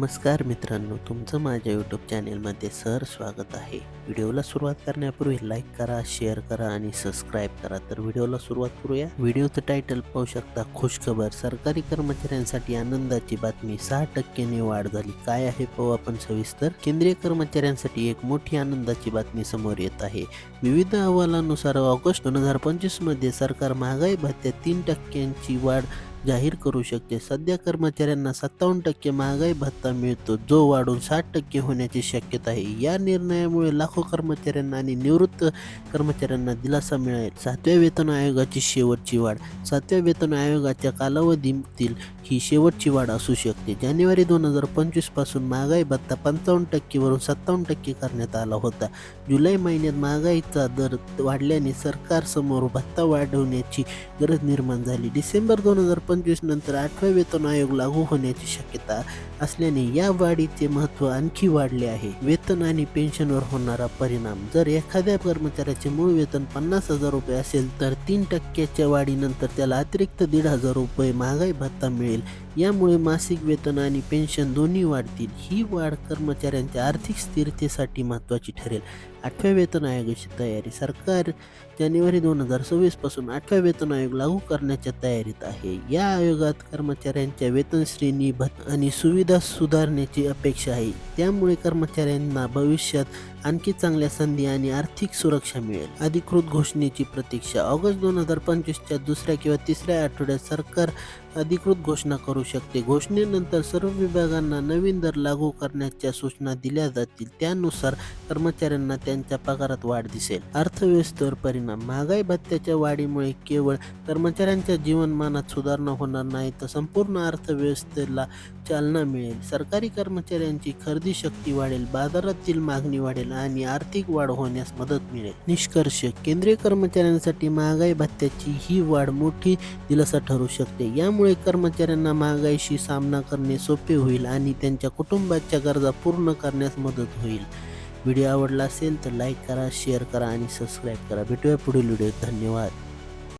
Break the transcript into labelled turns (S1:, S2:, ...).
S1: नमस्कार मित्रांनो तुमचं माझ्या यूट्यूब चॅनेलमध्ये सर स्वागत आहे. व्हिडिओला सुरुवात करण्यापूर्वी लाईक करा शेअर करा आणि सबस्क्राईब करा. तर व्हिडिओला सुरुवात करूया. व्हिडिओचं टायटल पाहू शकता खुशखबर. सरकारी कर्मचाऱ्यांसाठी आनंदाची बातमी. सहा टक्क्यांनी वाढ झाली. काय आहे पाहू आपण सविस्तर. केंद्रीय कर्मचाऱ्यांसाठी एक मोठी आनंदाची बातमी समोर येत आहे. विविध अहवालानुसार ऑगस्ट दोन हजार पंचवीसमध्ये सरकार महागाई भत्त्यात तीन टक्क्यांची वाढ जाहीर करू शकते. सध्या कर्मचाऱ्यांना सत्तावन्न टक्के महागाई भत्ता मिळतो जो वाढून साठ टक्के होण्याची शक्यता आहे. या निर्णयामुळे लाखो कर्मचाऱ्यांना आणि निवृत्त कर्मचाऱ्यांना दिलासा मिळेल. सातव्या वेतन आयोगाची शेवटची वाढ. सातव्या वेतन आयोगाच्या कालावधीतील ही शेवटची वाढ असू शकते. जानेवारी दोन हजार पंचवीसपासून महागाई भत्ता पंचावन्न टक्केवरून सत्तावन्न टक्के करण्यात आला होता. जुलै महिन्यात महागाईचा दर वाढल्याने सरकारसमोर भत्ता वाढवण्याची गरज निर्माण झाली. डिसेंबर दोन हजार पंचवीस नंतर आठव्या वेतन आयोग लागू होण्याची शक्यता असल्याने या वाढीचे महत्त्व आणखी वाढले आहे. वेतन आणि पेन्शनवर होणारा परिणाम. जर एखाद्या कर्मचाऱ्याचे मूळ वेतन पन्नास हजार रुपये असेल तर तीन टक्क्याच्या वाढीनंतर त्याला अतिरिक्त दीड हजार रुपये महागाई भत्ता मिळेल. यामुळे मासिक वेतन आणि पेन्शन दोन्ही वाढतील. ही वाढ कर्मचाऱ्यांच्या आर्थिक स्थिरतेसाठी महत्त्वाची ठरेल. आठव्या वेतन आयोगाची तयारी. सरकार जानेवारी दोन हजार सव्वीसपासून आठव्या वेतन आयोग लागू करण्याच्या तयारीत आहे. या आयोगात कर्मचाऱ्यांच्या वेतन श्रेणी भत आणि सुविधा सुधारण्याची अपेक्षा आहे. त्यामुळे कर्मचाऱ्यांना भविष्यात आणखी चांगल्या संधी आणि आर्थिक सुरक्षा मिळेल. अधिकृत घोषणेची प्रतीक्षा. ऑगस्ट दोन हजार पंचवीसच्या दुसऱ्या किंवा तिसऱ्या आठवड्यात सरकार अधिकृत घोषणा करू शकते. घोषणेनंतर सर्व विभागांना नवीन दर लागू करण्याच्या सूचना दिल्या जातील. त्यानुसार कर्मचाऱ्यांना त्यांच्या पगारात वाढ दिसेल. अर्थव्यवस्थेवर परिणाम. महागाई भत्त्याच्या वाढीमुळे केवळ कर्मचाऱ्यांच्या जीवनमानात सुधारणा होणार नाही तर संपूर्ण अर्थव्यवस्थेला चालना मिळेल. सरकारी कर्मचाऱ्यांची खरेदी शक्ती वाढेल बाजारातील मागणी वाढेल आणि आर्थिक वाढ होण्यास मदत मिळेल. निष्कर्ष. केंद्रीय कर्मचाऱ्यांसाठी महागाई भत्त्याची ही वाढ मोठी दिलासा ठरू शकते. यामुळे कर्मचाऱ्यांना महागाईशी सामना करणे सोपे होईल आणि त्यांच्या कुटुंबाच्या गरजा पूर्ण करण्यास मदत होईल. व्हिडिओ आवडला असेल तर लाईक करा शेअर करा आणि सबस्क्राईब करा. भेटूया पुढील व्हिडिओ धन्यवाद.